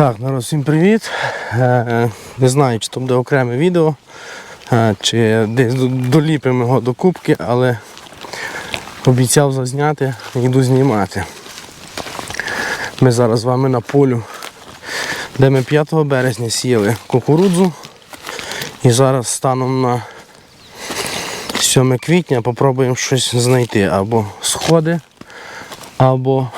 Так, народ, всім привіт. Е, Не знаю, чи то буде окреме відео, е, чи десь доліпимо його до кубки, але обіцяв зазняти, йду знімати. Ми зараз з вами на полю, де ми 5 березня сіяли кукурудзу. І зараз станом на 7 квітня попробуємо щось знайти. Або сходи, або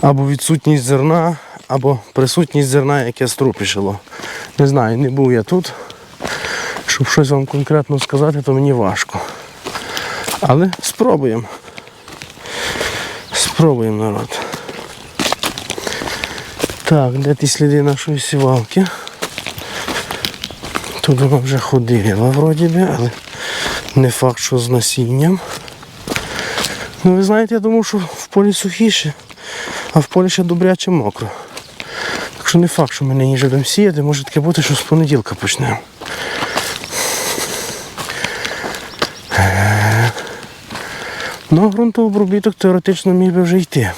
або відсутність зерна, або присутність зерна, яке струпішило. Не знаю, не був я тут. Щоб щось вам конкретно сказати, то мені важко. Але спробуємо. Спробуємо народ. Так, де ті сліди нашої сівалки? Тут вона вже ходила вроді би, але не факт, що з насінням. Ну ви знаєте, я думав, що в полі сухіше, а в полі ще добряче мокро. Що не факт, що ми нині вже будемо сіяти, може таке бути, що з понеділка почнемо. Е, Ну, ґрунтообробіток теоретично міг би вже йти.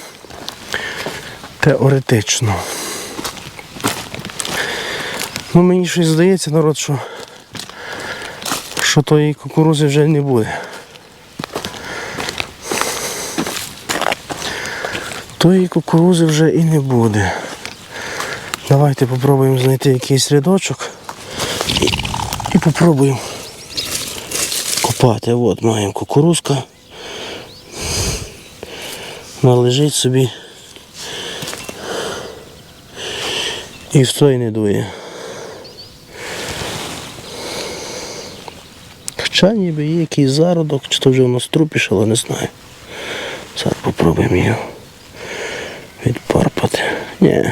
Теоретично. Ну мені щось здається, народ, що, що тої кукурузи вже не буде. Тої кукурузи вже і не буде. Давайте попробуємо знайти якийсь рядочок і, і попробуємо копати. От маємо кукурузка. Вона лежить собі. І в той не дує. Хоча ніби є якийсь зародок, чи то вже воно струпішало, не знаю. Зараз попробуємо його відпарпати. Ні.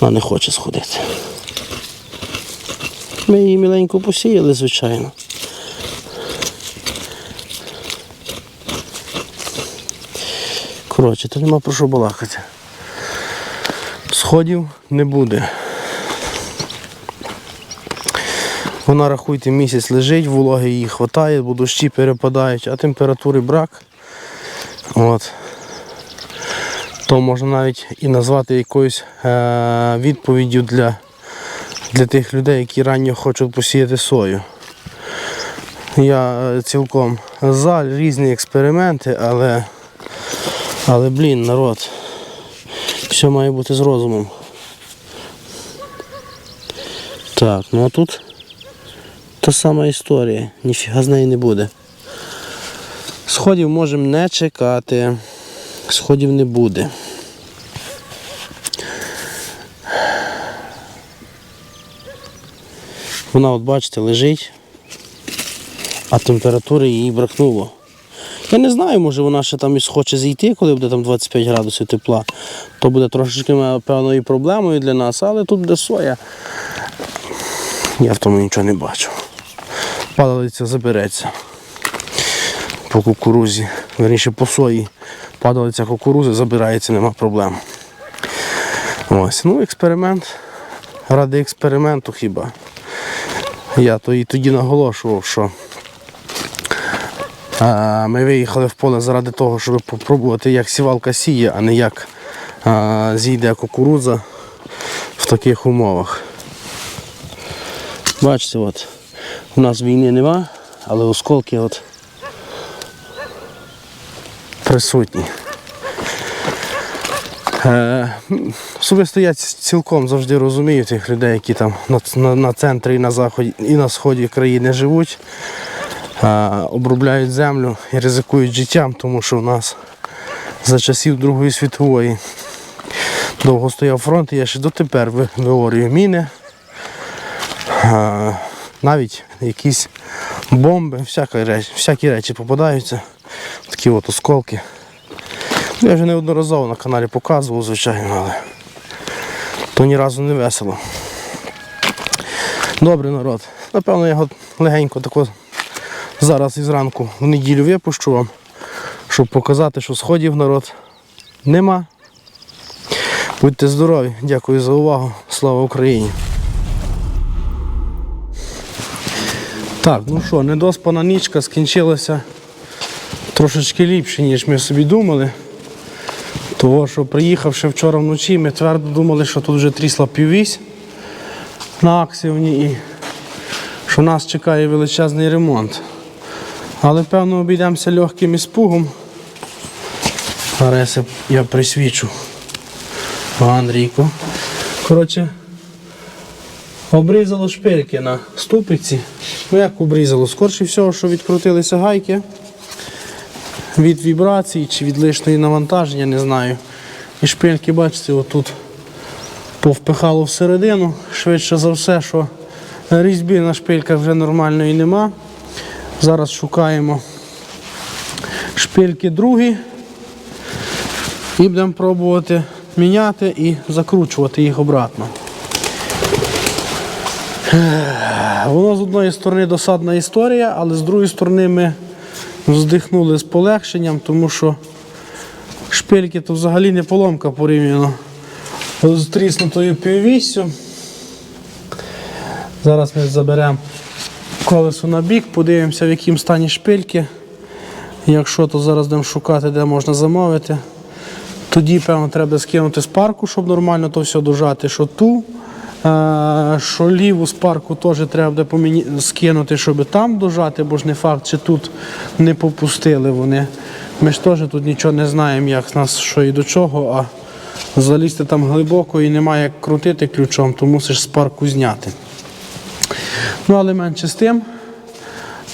Вона не хоче сходити. Ми її міленько посіяли, звичайно. Коротше, то нема про що балакати. Сходів не буде. Вона, рахуйте, місяць лежить, вологи її вистачає, бо дощі перепадають, а температури брак. От. То можна навіть і назвати якоюсь е- відповіддю для, для тих людей, які ранньо хочуть посіяти сою. Я е, цілком за різні експерименти, але, але блін, народ, все має бути з розумом. Так, ну а тут та сама історія, ніфіга з неї не буде. Сходів можемо не чекати. Сходів не буде. Вона, от бачите, лежить, а температури їй бракнуло. Я не знаю, може вона ще там і схоче зійти, коли буде там 25 градусів тепла. То буде трошечки певною проблемою для нас, але тут буде соя. Я в тому нічого не бачу. Падалиця забереться по кукурузі, верніше по сої. Падалиця кукурузи забирається, нема проблем. Ось, ну експеримент. Ради експерименту хіба. Я то і тоді наголошував, що а, ми виїхали в поле заради того, щоб попробувати, як сівалка сіє, а не як а, зійде кукурудза в таких умовах. Бачите, от, у нас війни нема, але осколки от присутні. Е, особисто я цілком завжди розумію тих людей, які там на, на, на центрі і на заході і на сході країни живуть, е, обробляють землю і ризикують життям, тому що в нас за часів Другої світової довго стояв фронт, і я ще дотепер ви- виорюю міни. Е, навіть якісь бомби, всякі речі, всякі речі попадаються, такі от осколки. Я вже неодноразово на каналі показував, звичайно, але то ні разу не весело. Добре, народ. Напевно, я його легенько тако зараз і зранку в неділю випущу вам, щоб показати, що сходів народ нема. Будьте здорові, дякую за увагу. Слава Україні! Так, ну що, недоспана нічка скінчилася трошечки ліпше, ніж ми собі думали. Того, що приїхавши вчора вночі, ми твердо думали, що тут вже трісла піввісь на аксіоні і що нас чекає величезний ремонт. Але певно обійдемося легким іспугом. Зараз я- присвічу Андрійку. Коротше, обрізало шпильки на ступиці. Ну як обрізало? Скорше всього, що відкрутилися гайки від вібрацій чи від лишньої навантаження, не знаю. І шпильки, бачите, отут повпихало всередину. Швидше за все, що різьби на шпильках вже нормальної нема. Зараз шукаємо шпильки другі і будемо пробувати міняти і закручувати їх обратно. Воно з одної сторони досадна історія, але з другої сторони ми вздихнули з полегшенням, тому що шпильки то взагалі не поломка порівняно з тріснутою піввіссю. Зараз ми заберемо колесо на бік, подивимося, в якому стані шпильки. Якщо, то зараз будемо шукати, де можна замовити. Тоді, певно, треба скинути з парку, щоб нормально то все дожати, що ту. Що ліву з парку теж треба буде поміні- скинути, щоб там дожати, бо ж не факт, чи тут не попустили вони. Ми ж теж тут нічого не знаємо, як нас що і до чого, а залізти там глибоко і немає як крутити ключом, то мусиш з парку зняти. Ну, але менше з тим,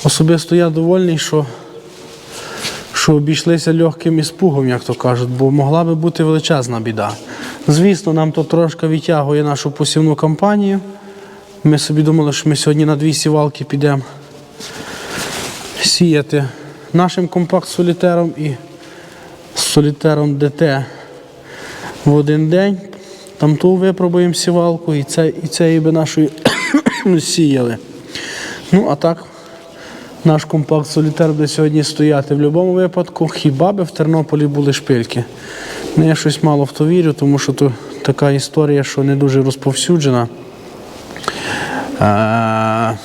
особисто я довольний, що що обійшлися легким іспугом, як то кажуть, бо могла би бути величезна біда. Звісно, нам то трошки відтягує нашу посівну кампанію. Ми собі думали, що ми сьогодні на дві сівалки підемо сіяти нашим компакт-солітером і солітером ДТ в один день. Там ту випробуємо сівалку і це, і це би нашою сіяли. Ну, а так, наш компакт Солітер буде сьогодні стояти в будь-якому випадку, хіба би в Тернополі були шпильки. Ну, я щось мало в то вірю, тому що то така історія, що не дуже розповсюджена. Е,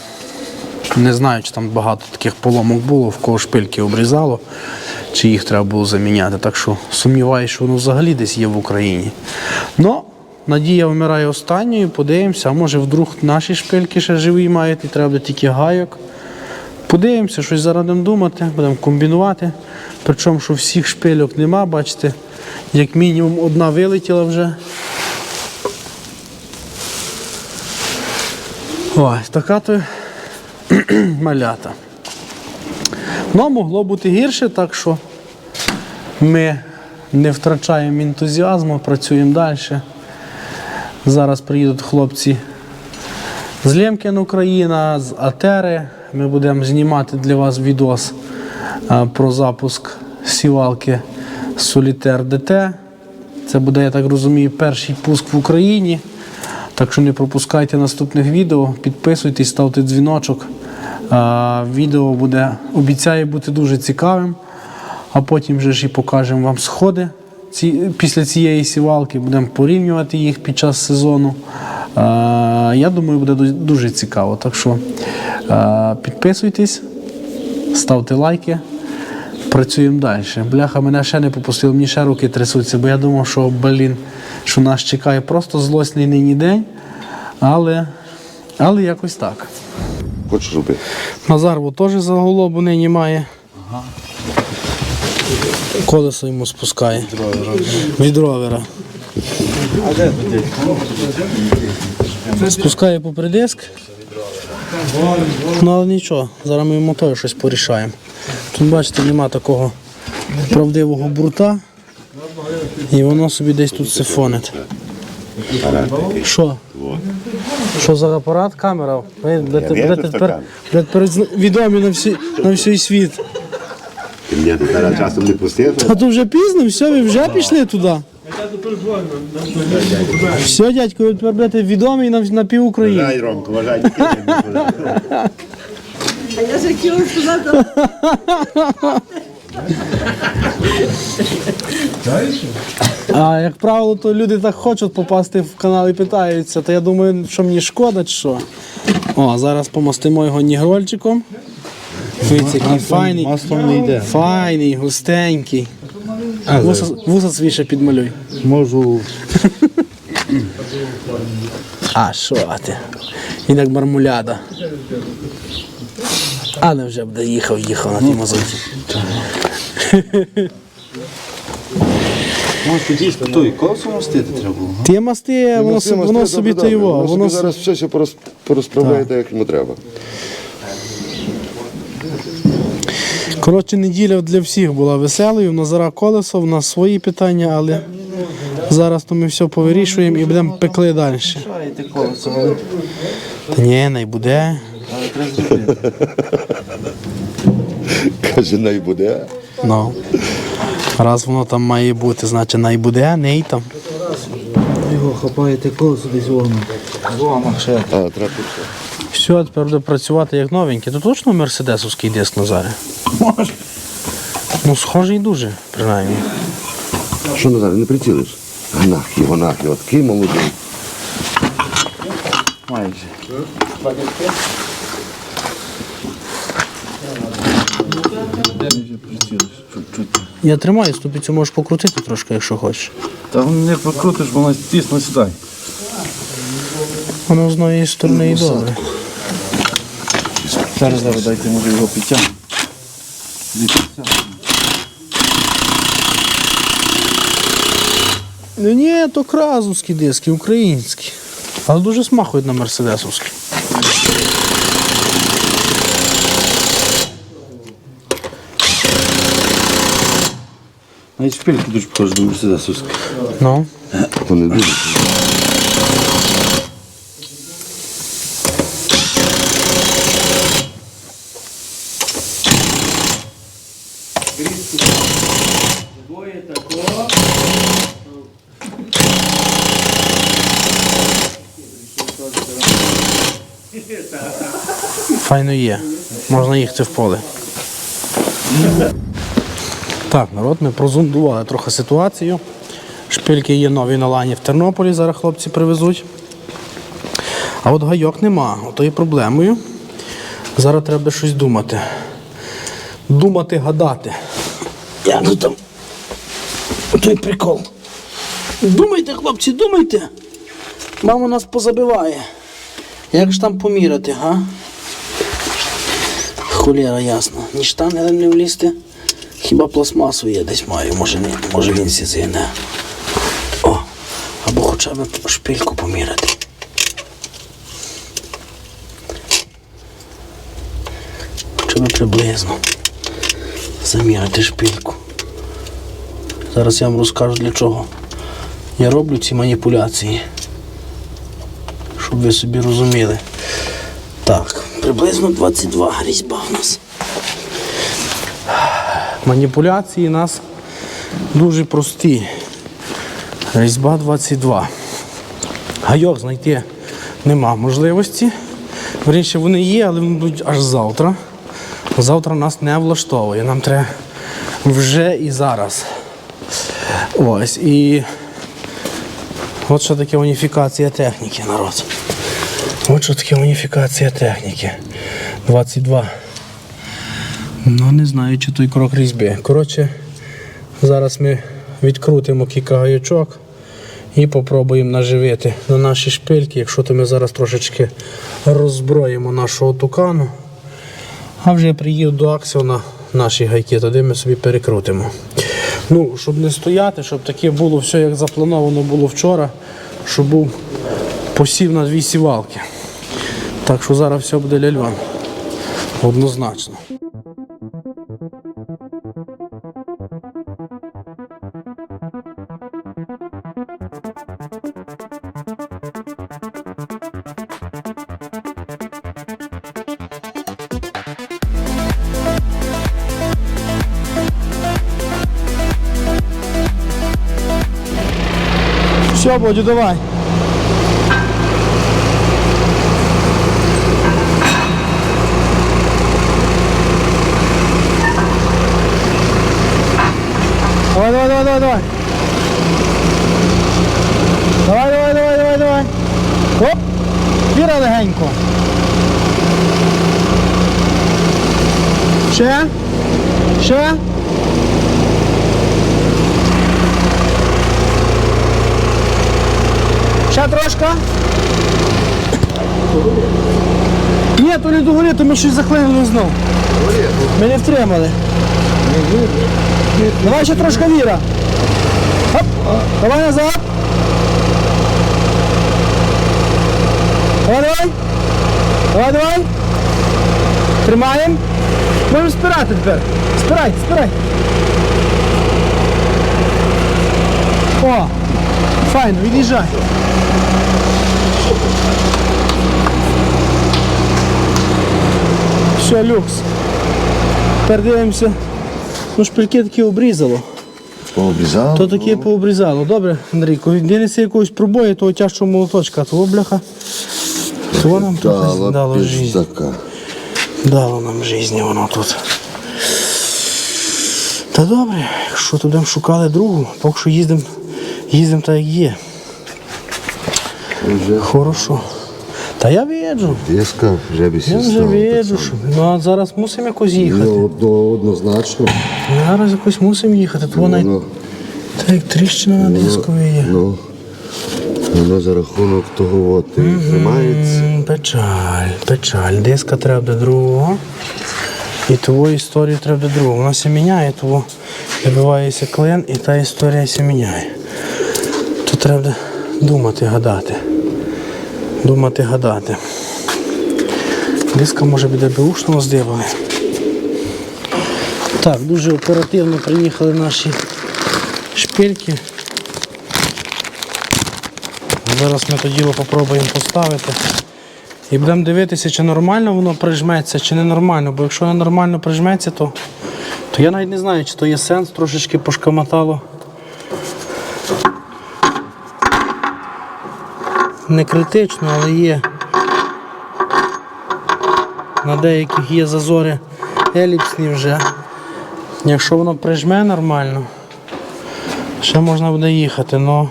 Не знаю, чи там багато таких поломок було, в кого шпильки обрізало, чи їх треба було заміняти. Так що сумніваюся, що воно взагалі десь є в Україні. Ну, надія вмирає останньою, подивимося, а може вдруг наші шпильки ще живі мають, і треба тільки гайок. Подивимося, щось зараз будемо думати, будемо комбінувати. Причому, що всіх шпильок нема, бачите, як мінімум одна вилетіла вже. Ой, така то малята. Ну, могло бути гірше, так що ми не втрачаємо ентузіазму, працюємо далі. Зараз приїдуть хлопці з Лємкін Україна, з Атери. Ми будемо знімати для вас відос про запуск сівалки Solitaire DT. Це буде, я так розумію, перший пуск в Україні. Так що не пропускайте наступних відео, підписуйтесь, ставте дзвіночок. Відео буде, обіцяє бути дуже цікавим. А потім вже ж і покажемо вам сходи ці, після цієї сівалки. Будемо порівнювати їх під час сезону. Я думаю, буде дуже цікаво. Так що підписуйтесь, ставте лайки. Працюємо далі. Бляха, мене ще не попустили, мені ще руки трясуться, бо я думав, що блін, що нас чекає просто злосний нині день. Але, але якось так. Хочеш робити? Назар бо теж за голову нині має. Колесо йому спускає. Від ровера. Спускає попри диск. Ну але нічого, зараз ми мотою щось порішаємо. Тут бачите, нема такого правдивого брута. І воно собі десь тут сифонить. Що? Що за апарат? Камера? Ви будете, тепер відомі на всі на всій світ. Ти мене тепер часом не пустив? А то вже пізно, все, ви вже пішли туди. Все, дядько, ви тепер будете відомі на, на пів України. Вважай, Ромко, вважай. А я ж хотіла сказати, А як правило, то люди так хочуть попасти в канал і питаються, то я думаю, що мені шкода чи що. О, зараз помастимо його нігрольчиком. Дивіться, який файний. Маслом не йде. Файний, густенький. А, Вуса, вуса свіше підмалюй. Можу. А що ти? Він як мармуляда. Але вже буде їхав, їхав на тій мазуті. Може тоді той колесо мостити треба було. Ти масти, воно, собі- воно собі його. Воно Воно собі зараз все ще порозп- порозправляє так, як йому треба. Коротше, неділя для всіх була веселою. Назара колесо, в нас свої питання, але зараз то ми все повирішуємо і будемо пекли далі. Та ні, не буде. Але треба зробити. Каже, най буде. Ну. Раз воно там має бути, значить най буде, а не й там. Його хапаєте колесо десь воно. Зломах ще. А, треба. Все, тепер буде працювати як новенький. То точно мерседесовський диск Назаре? Може. Ну, схожий дуже, принаймні. Що Назар, не прицілиш? Гнах його, нах його, такий молодий. Майже. Вже прицілиш, чуть-чуть. Я тримаю, ступицю можеш покрутити трошки, якщо хочеш. Та не покрутиш, воно тісно сідай. Воно з однієї сторони і добре. Зараз зараз дайте, може його підтягнути. Ну ні, то кразовські диски, українські. Але дуже смахують на мерседесовські. Навіть шпильки дуже похожі до мерседесовських. Ну. То не дуже. Файно є. Можна їхати в поле. Так, народ, ми прозондували трохи ситуацію. Шпильки є нові на лані в Тернополі, зараз хлопці привезуть. А от гайок нема. Ото і проблемою. Зараз треба щось думати. Думати, гадати. Як же там? Той прикол. Думайте, хлопці, думайте. Мама нас позабиває. Як ж там поміряти, га? Холєра ясно. Ні штани не влізти. Хіба пластмасу є десь маю, може ні, може він сі згине. О, або хоча б шпильку поміряти. Хоча б приблизно. Заміряти шпильку. Зараз я вам розкажу для чого. Я роблю ці маніпуляції щоб ви собі розуміли. Так, приблизно 22 різьба в нас. Маніпуляції у нас дуже прості. Різьба 22. Гайок знайти нема можливості. Вірніше, вони є, але вони будуть аж завтра. Завтра нас не влаштовує. Нам треба вже і зараз. Ось. І От що таке уніфікація техніки, народ. От що таке уніфікація техніки. 22. Ну, не знаю, чи той крок різьби. Коротше, зараз ми відкрутимо кілька гаячок і попробуємо наживити на наші шпильки. Якщо то ми зараз трошечки роззброїмо нашого тукану. А вже приїду до Аксіона наші гайки, тоді ми собі перекрутимо. Ну, щоб не стояти, щоб таке було все, як заплановано було вчора, щоб був посів на дві сівалки. Так що зараз все буде ляльон. Однозначно. Все, Бодю, давай. Давай, давай, давай, давай, давай. Давай, давай, давай, давай, давай. Оп! Віра легенько. Ще? Ще? Ще трошки? Ні, то не догорі, то ми щось заклинили знов. Ми не втримали. Давай ще трошки віра. Оп. Давай назад. Давай, давай. Давай, давай. Тримаємо. Можемо спирати тепер. Спирай, спирай. О, файно, від'їжджай. Все, люкс. Тепер дивимося. Ну, шпильки такі обрізало. Пообрізав. То таке пообрізало. Добре, Андрійко, дінеться якогось пробою, того тяжчого молоточка, того бляха. То нам трохи дало Дала життя. Дало нам житті воно тут. Та добре, якщо туди шукали другу, поки що їздимо, їздимо так як є. Вже Хорошо. Та я віджу. диска, вже би Я вже віджу. що- Ну а зараз мусимо якось їхати. Ну, одно- однозначно. Зараз якось мусимо їхати. То вона Воно, та як тріщина на дискові є. ну, воно за рахунок того от і тримається. М, Печаль, печаль. Диска треба до другого. І того історію треба до другого. Вона се міняє, того вибивається клин і та історія се міняє. То треба думати, гадати. Думати, гадати. Диска може буде беушного здивали. Так, дуже оперативно приїхали наші шпильки. Зараз ми то діло попробуємо поставити. І будемо дивитися, чи нормально воно прижметься, чи не нормально. Бо якщо не нормально прижметься, то, то я навіть не знаю, чи то є сенс трошечки пошкаматало. Не критично, але є. На деяких є зазори еліпсні вже. Якщо воно прижме нормально, ще можна буде їхати. Но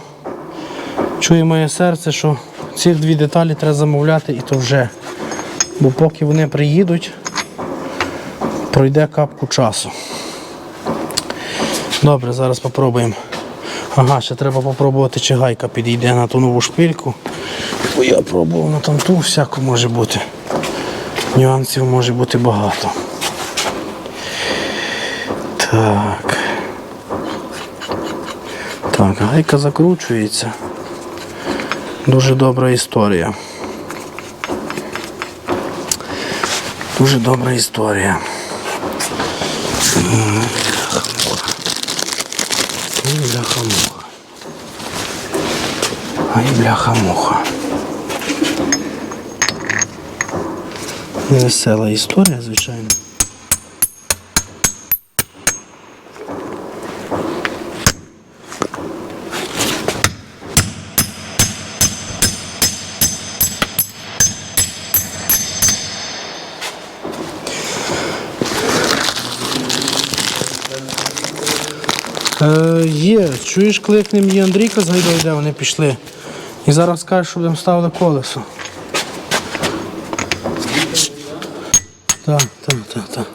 чує моє серце, що ці дві деталі треба замовляти і то вже. Бо поки вони приїдуть, пройде капку часу. Добре, зараз спробуємо. Ага, ще треба попробувати, чи гайка підійде на ту нову шпильку. Бо я пробував на там ту, всяко може бути. Нюансів може бути багато. Так. Так, гайка закручується. Дуже добра історія. Дуже добра історія. М, Бляха-муха. Ай, бляха-муха. Весела історія, звичайно. Е, є, чуєш, кликнем її Андрійка з де вони пішли. І зараз скажуть, щоб їм ставили колесо. Так, так, так, так.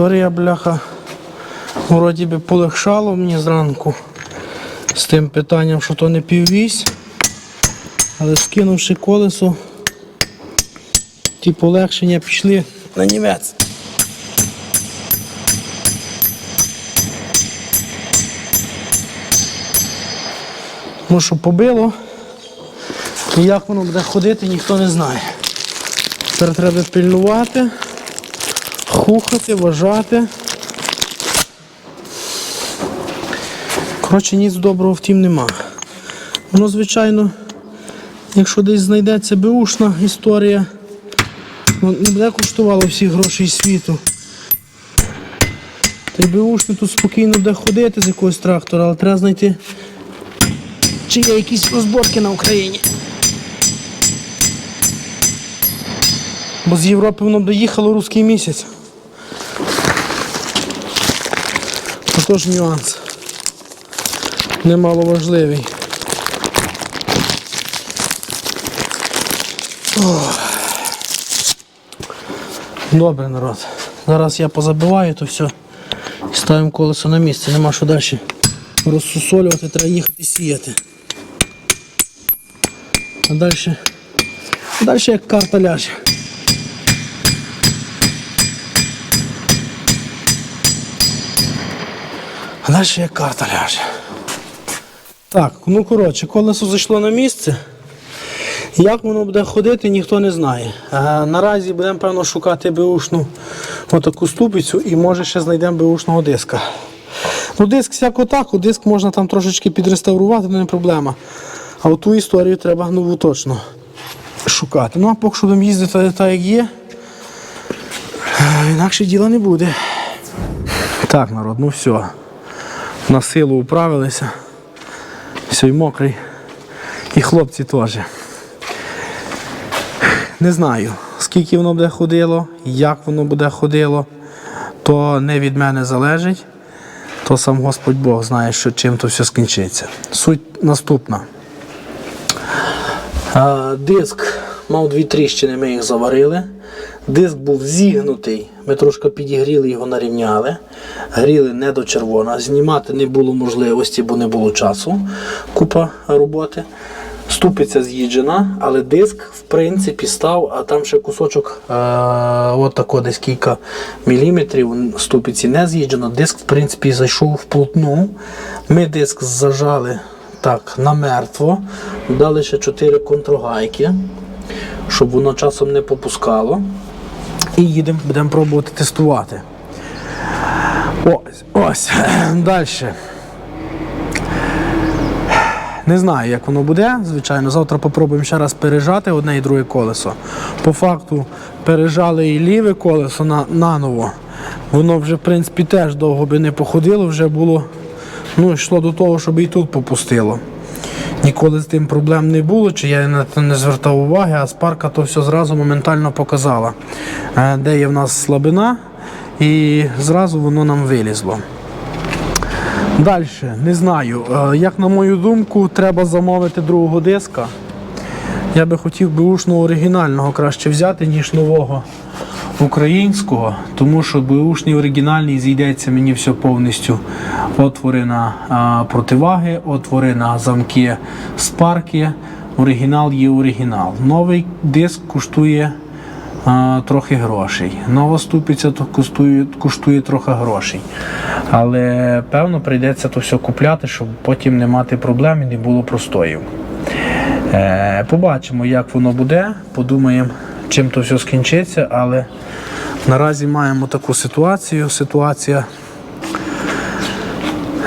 Історія, бляха, вроді би полегшало мені зранку з тим питанням, що то не піввісь, але скинувши колесо, ті полегшення пішли на німець. Тому що побило, і як воно буде ходити, ніхто не знає. Тепер треба пильнувати хухати, вважати. Коротше, ніц доброго втім нема. Воно, звичайно, якщо десь знайдеться беушна історія, ну, не буде коштувало всі гроші світу. Та й беушний тут спокійно буде ходити з якогось трактора, але треба знайти, чи є якісь розборки на Україні. Бо з Європи воно доїхало русський місяць. Отож нюанс. Немало важливий. Добре, народ. Зараз я позабиваю то все. І ставимо колесо на місце. Нема що далі розсусолювати, треба їхати сіяти. А далі. Далі як карта ляже. А далі як карта ляже. Так, ну коротше, колесо зайшло на місце. Як воно буде ходити, ніхто не знає. Е, наразі будемо, певно, шукати беушну отаку ступицю і може ще знайдемо беушного диска. Ну, диск всяко так, диск можна там трошечки підреставрувати, не проблема. А от ту історію треба нову точно шукати. Ну, а поки що будемо їздити так, як є. Е, Інакше діла не буде. Так, народ, ну все. На силу управилися. Все, і мокрий. І хлопці теж. Не знаю, скільки воно буде ходило, як воно буде ходило, то не від мене залежить, то сам Господь Бог знає, що чим то все скінчиться. Суть наступна. Диск мав дві тріщини, ми їх заварили. Диск був зігнутий, ми трошки підігріли його, нарівняли. Гріли не до червона. Знімати не було можливості, бо не було часу. Купа роботи. Ступиця з'їджена, але диск в принципі став, а там ще кусочок, е, от десь кілька міліметрів ступиці не з'їджено. Диск в принципі зайшов вплотну. Ми диск зажали так намертво, дали ще 4 контрогайки, щоб воно часом не попускало. І їдемо, будемо пробувати тестувати. Ось, ось. Далі. Не знаю, як воно буде. Звичайно, завтра попробуємо ще раз пережати одне і друге колесо. По факту пережали і ліве колесо на, наново. Воно вже, в принципі, теж довго би не походило, вже було, ну, йшло до того, щоб і тут попустило. Ніколи з тим проблем не було, чи я на це не звертав уваги, а спарка то все зразу моментально показала, е, де є в нас слабина, і зразу воно нам вилізло. Далі, не знаю. Е, Як на мою думку, треба замовити другого диска. Я би хотів беушного оригінального краще взяти, ніж нового українського, тому що беушний оригінальний зійдеться мені все повністю. Отвори на а, противаги, отвори на замки спарки. Оригінал є оригінал. Новий диск коштує а, трохи грошей. Нова ступиця то коштує, коштує трохи грошей. Але певно прийдеться то все купляти, щоб потім не мати проблем і не було простоїв. Е, побачимо, як воно буде, подумаємо, чим то все скінчиться, але наразі маємо таку ситуацію. Ситуація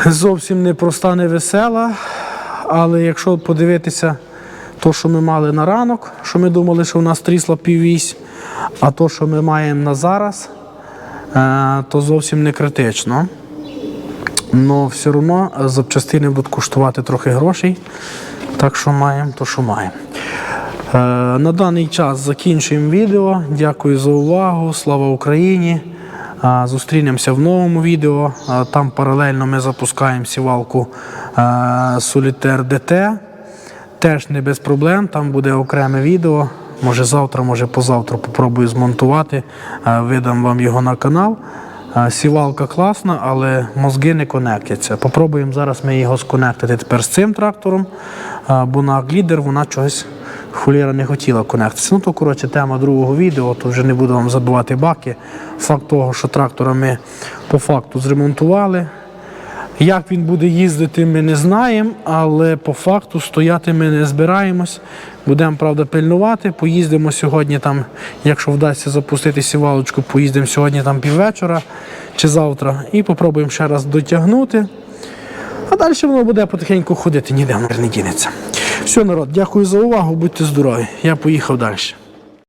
зовсім не проста, не весела. Але якщо подивитися, то, що ми мали на ранок, що ми думали, що у нас трісла піввісь, а то, що ми маємо на зараз, е, то зовсім не критично. Але все одно запчастини будуть коштувати трохи грошей. Так що маємо, то що маємо. Е, на даний час закінчуємо відео. Дякую за увагу. Слава Україні! Е, Зустрінемося в новому відео. Е, Там паралельно ми запускаємо сівалку Solitaire DT. Теж не без проблем. Там буде окреме відео. Може завтра, може позавтра попробую змонтувати. Видам вам його на канал. Сівалка класна, але мозги не конектяться. Попробуємо зараз ми його сконектити тепер з цим трактором, бо на глідер вона чогось холєра не хотіла конектитися. Ну то коротше тема другого відео, то вже не буду вам забивати баки. Факт того, що трактора ми по факту зремонтували. Як він буде їздити, ми не знаємо, але по факту стояти ми не збираємось. Будемо, правда, пильнувати. Поїздимо сьогодні там, якщо вдасться запустити сівалочку, поїздимо сьогодні там піввечора чи завтра і попробуємо ще раз дотягнути. А далі воно буде потихеньку ходити, ніде не дінеться. Все, народ, дякую за увагу, будьте здорові. Я поїхав далі.